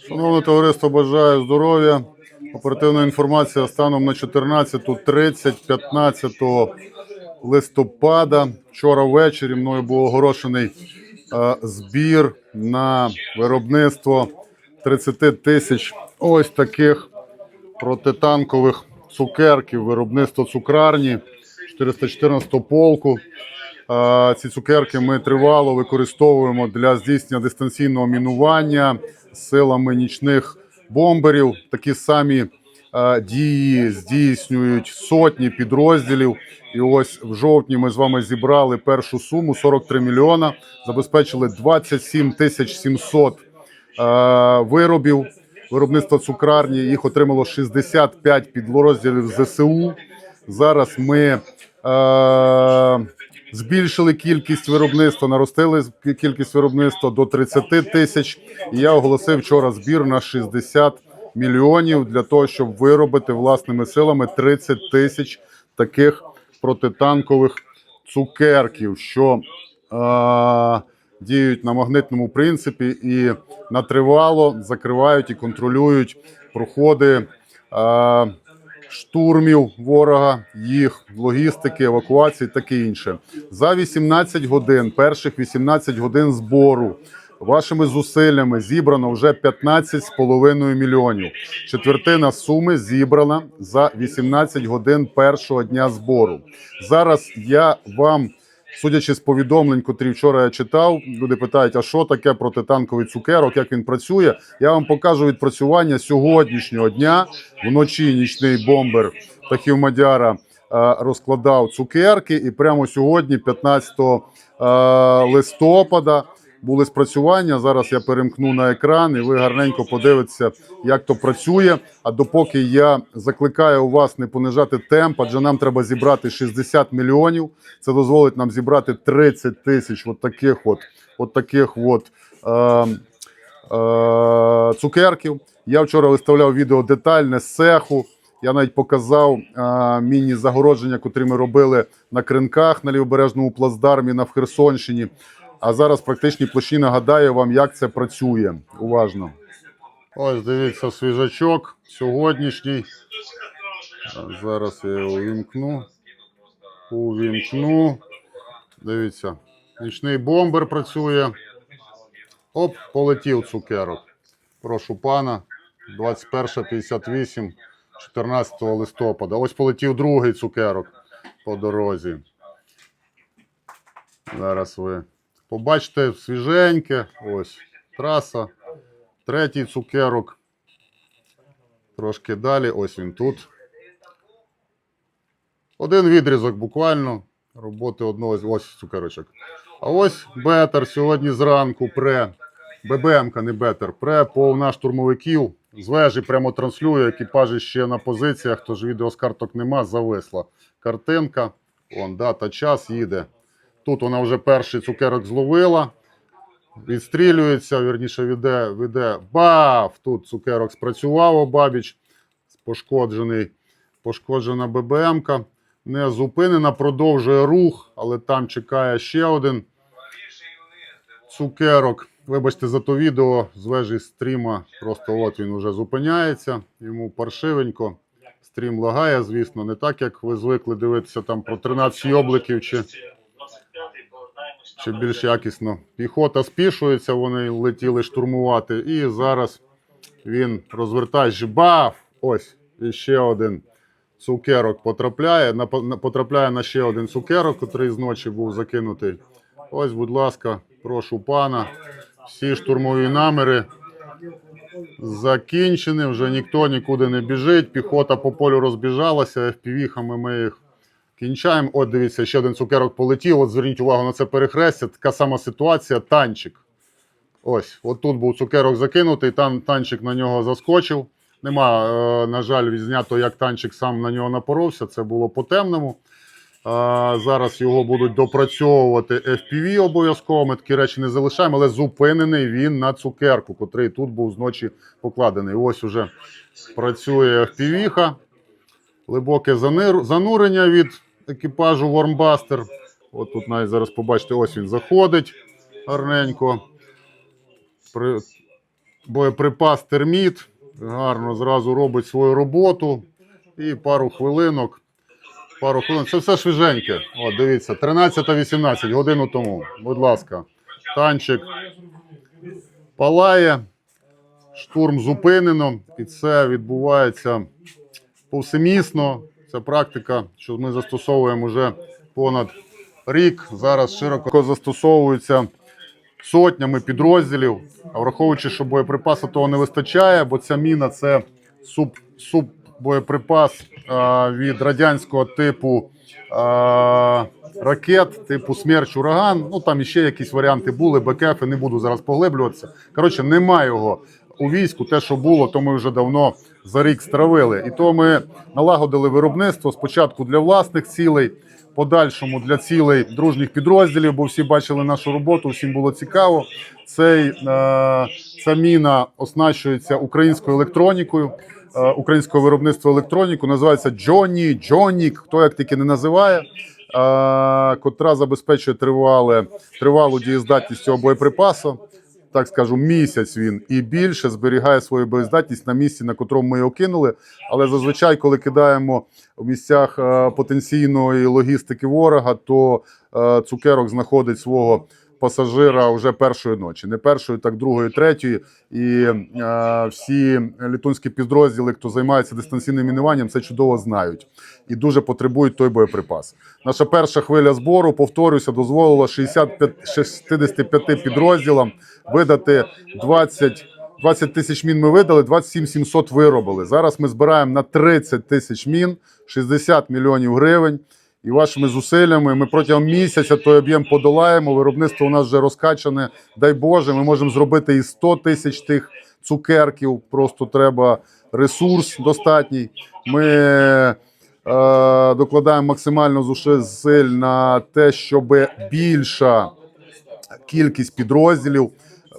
Шановне товариство, бажаю здоров'я. Оперативна інформація станом на 14.30, 15 листопада. Вчора ввечері мною був оголошений е, збір на виробництво 30 тисяч ось таких протитанкових цукерків, виробництво цукрарні 414 полку. Ці цукерки ми тривало використовуємо для здійснення дистанційного мінування силами нічних бомберів. Такі самі дії здійснюють сотні підрозділів. І ось в жовтні ми з вами зібрали першу суму 43 мільйона, забезпечили 27 тисяч 700 е, виробів виробництва цукрарні. Їх отримало 65 підрозділів ЗСУ. Зараз ми збільшили кількість виробництва, наростили кількість виробництва до 30 тисяч. І я оголосив вчора збір на 60 мільйонів для того, щоб виробити власними силами 30 тисяч таких протитанкових цукерків, що е, діють на магнитному принципі і натривало закривають і контролюють проходи. Штурмів ворога, їх логістики, евакуації, таке інше. За 18 годин, перших 18 годин збору. Вашими зусиллями зібрано вже 15,5 мільйонів. Четвертина суми зібрана за 18 годин першого дня збору. Зараз я вам, судячи з повідомлень, котрі вчора я читав, люди питають, а що таке протитанковий цукерок, як він працює. Я вам покажу відпрацювання сьогоднішнього дня. Вночі нічний бомбер Тахів Мадяра е, розкладав цукерки, і прямо сьогодні, 15 е, листопада, були спрацювання. Зараз я перемкну на екран, і ви гарненько подивитеся, як то працює. А допоки я закликаю у вас не понижати темп, адже нам треба зібрати 60 мільйонів. Це дозволить нам зібрати 30 тисяч от таких от, от таких от. Е, е, цукерків. Я вчора виставляв відео детальне з цеху. Я навіть показав е, міні-загородження, котрі ми робили на кринках на лівобережному плацдармі на Херсонщині. А зараз в практичній площині нагадаю вам, як це працює. Уважно. Ось дивіться свіжачок сьогоднішній. Зараз я його увімкну. Увімкну. Дивіться, нічний бомбер працює. Оп, полетів цукерок. Прошу пана. 21.58, 14 листопада. Ось полетів другий цукерок по дорозі. Зараз ви побачите свіженьке. Ось траса. Третій цукерок. Трошки далі. Ось він тут. Один відрізок буквально. Роботи одного ось цукерочок. А ось Бетер сьогодні зранку пре. ББМка, не Бетер, пре повна штурмовиків. З вежі прямо транслює, екіпажі ще на позиціях, тож відео з карток нема, зависла. Картинка, он, дата, час їде. Тут вона вже перший цукерок зловила, відстрілюється, вірніше веде, веде. Баф! Тут цукерок спрацював обабіч, пошкоджений, пошкоджена ББМка. Не зупинена, продовжує рух, але там чекає ще один цукерок. Вибачте за то відео з вежі стріма. Просто от він вже зупиняється. Йому паршивенько. Стрім лагає, звісно, не так, як ви звикли дивитися там про 13 обликів чи, чи більш якісно. Піхота спішується, вони летіли штурмувати. І зараз він розвертає жбав. Ось і ще один цукерок потрапляє. На, потрапляє на ще один цукерок, який зночі був закинутий. Ось, будь ласка, прошу пана. Всі штурмові наміри закінчені, вже ніхто нікуди не біжить. Піхота по полю розбіжалася, FPV-хами ми їх кінчаємо. От дивіться, ще один цукерок полетів. От зверніть увагу на це перехрестя. Така сама ситуація. Танчик. Ось, от тут був цукерок закинутий, там танчик на нього заскочив. Нема, е, на жаль, відзнято, як танчик сам на нього напоровся. Це було по темному. А, зараз його будуть допрацьовувати FPV обов'язково. Ми такі речі не залишаємо, але зупинений він на цукерку, котрий тут був зночі покладений. Ось уже працює FPV-ха. Глибоке занурення від екіпажу Вормбастер. От тут навіть зараз побачите, ось він заходить гарненько. При... боєприпас терміт. Гарно зразу робить свою роботу. І пару хвилинок. Пару хвилин. Це все свіженьке. От, дивіться, 13-18 годину тому. Будь ласка, танчик палає, штурм зупинено, і це відбувається повсемісно. Це практика, що ми застосовуємо вже понад рік. Зараз широко застосовується сотнями підрозділів. А враховуючи, що боєприпасу того не вистачає, бо ця міна це суб, суббоєприпас а, від радянського типу а, ракет, типу смерч ураган. Ну там іще якісь варіанти були, БКФ, не буду зараз поглиблюватися. Коротше, немає його у війську. Те, що було, то ми вже давно за рік стравили. І то ми налагодили виробництво спочатку для власних цілей подальшому для цілей дружніх підрозділів, бо всі бачили нашу роботу, всім було цікаво. Цей, е, ця міна оснащується українською електронікою, е, українського виробництва електроніку. Називається Джоні, Джонік, хто як тільки не називає. Е, котра забезпечує тривале, тривалу дієздатність цього боєприпасу. Так скажу, місяць він і більше зберігає свою боєздатність на місці, на котрому ми його кинули. Але зазвичай, коли кидаємо в місцях е, потенційної логістики ворога, то е, цукерок знаходить свого пасажира вже першої ночі, не першої, так другої, третьої. І е, всі літунські підрозділи, хто займається дистанційним мінуванням, це чудово знають і дуже потребують той боєприпас. Наша перша хвиля збору, повторюся, дозволила 65, 65 підрозділам видати 20 20 тисяч мін ми видали, 27 700 виробили. Зараз ми збираємо на 30 тисяч мін, 60 мільйонів гривень. І вашими зусиллями ми протягом місяця той об'єм подолаємо. Виробництво у нас вже розкачане. Дай Боже, ми можемо зробити і 100 тисяч тих цукерків. Просто треба ресурс достатній. Ми е, докладаємо максимально зусиль на те, щоб більша кількість підрозділів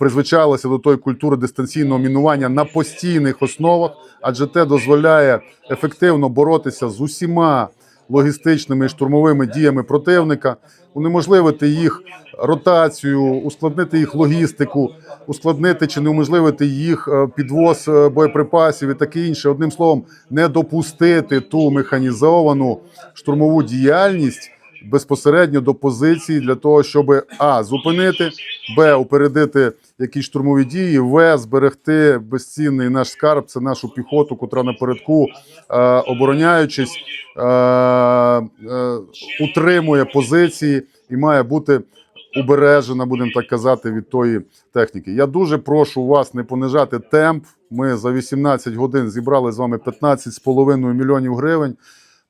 призвичалася до тої культури дистанційного мінування на постійних основах, адже те дозволяє ефективно боротися з усіма логістичними і штурмовими діями противника, унеможливити їх ротацію, ускладнити їх логістику, ускладнити чи не уможливити їх е, підвоз е, боєприпасів і таке інше. Одним словом, не допустити ту механізовану штурмову діяльність безпосередньо до позиції для того, щоб а зупинити, б упередити якісь штурмові дії, в зберегти безцінний наш скарб. Це нашу піхоту, котра напередку, е, обороняючись, е, е, утримує позиції і має бути убережена, будемо так казати, від тої техніки. Я дуже прошу вас не понижати темп. Ми за 18 годин зібрали з вами 15,5 мільйонів гривень.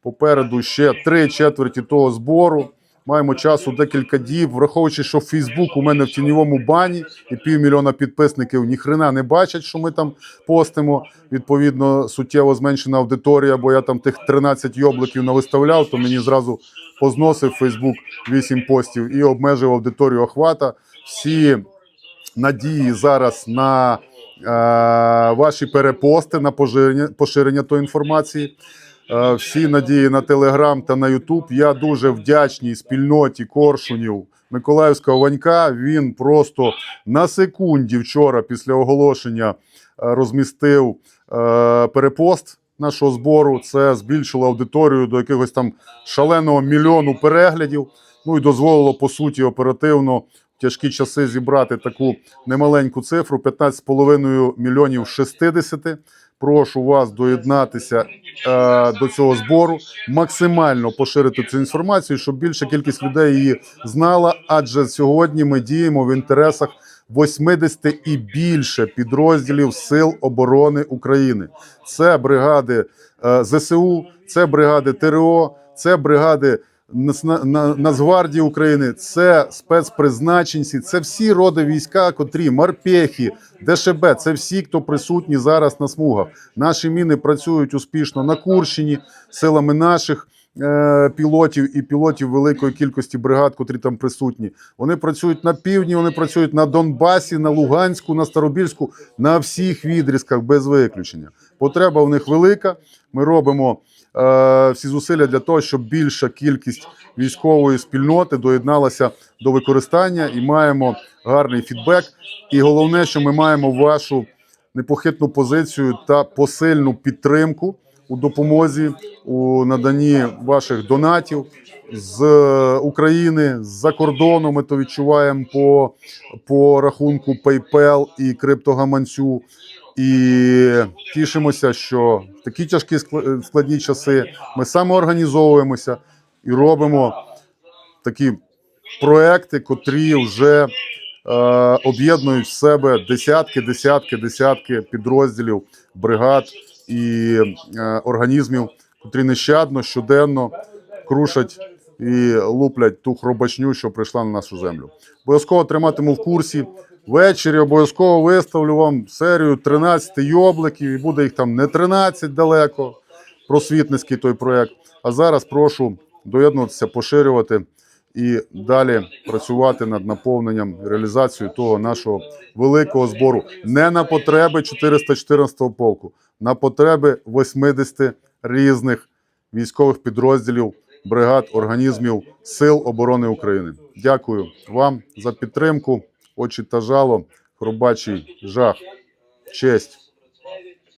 Попереду ще три четверті того збору. Маємо часу декілька діб, враховуючи, що Фейсбук у мене в тіньовому бані і півмільйона підписників ніхрена не бачать, що ми там постимо. Відповідно, суттєво зменшена аудиторія, бо я там тих 13 йобликів навиставляв, то мені зразу позносив Фейсбук 8 постів і обмежив аудиторію охвата. Всі надії зараз на е, ваші перепости, на поширення, поширення тої інформації. Е, всі надії на Телеграм та на Ютуб. Я дуже вдячний спільноті Коршунів Миколаївського Ванька. Він просто на секунді вчора після оголошення е, розмістив е, перепост нашого збору. Це збільшило аудиторію до якогось там шаленого мільйону переглядів. Ну і дозволило по суті оперативно в тяжкі часи зібрати таку немаленьку цифру: 15,5 мільйонів 60. Прошу вас доєднатися е, до цього збору, максимально поширити цю інформацію, щоб більша кількість людей її знала. Адже сьогодні ми діємо в інтересах 80 і більше підрозділів Сил оборони України. Це бригади е, ЗСУ, це бригади ТРО, це бригади Нацгвардії України, це спецпризначенці, це всі роди війська, котрі морпехи, ДШБ, це всі, хто присутні зараз на смугах. Наші міни працюють успішно на Курщині силами наших. е, Пілотів і пілотів великої кількості бригад, котрі там присутні. Вони працюють на півдні, вони працюють на Донбасі, на Луганську, на Старобільську, на всіх відрізках без виключення. Потреба в них велика. Ми робимо всі зусилля для того, щоб більша кількість військової спільноти доєдналася до використання і маємо гарний фідбек. І головне, що ми маємо вашу непохитну позицію та посильну підтримку у допомозі у наданні ваших донатів з України, з-за кордону. Ми то відчуваємо по, по рахунку PayPal і криптогаманцю. І тішимося, що в такі тяжкі скла- складні часи ми самоорганізовуємося і робимо такі проекти, котрі вже е, об'єднують в себе десятки, десятки, десятки підрозділів, бригад і е, організмів, котрі нещадно щоденно крушать і луплять ту хробачню, що прийшла на нашу землю. Обов'язково триматиму в курсі. Ввечері обов'язково виставлю вам серію 13 йобликів, і буде їх там не 13 далеко. Просвітницький той проект. А зараз прошу доєднуватися, поширювати і далі працювати над наповненням реалізацією того нашого великого збору не на потреби 414-го полку, на потреби 80 різних військових підрозділів, бригад, організмів Сил оборони України. Дякую вам за підтримку. Очі та жало, хробачий жах, честь.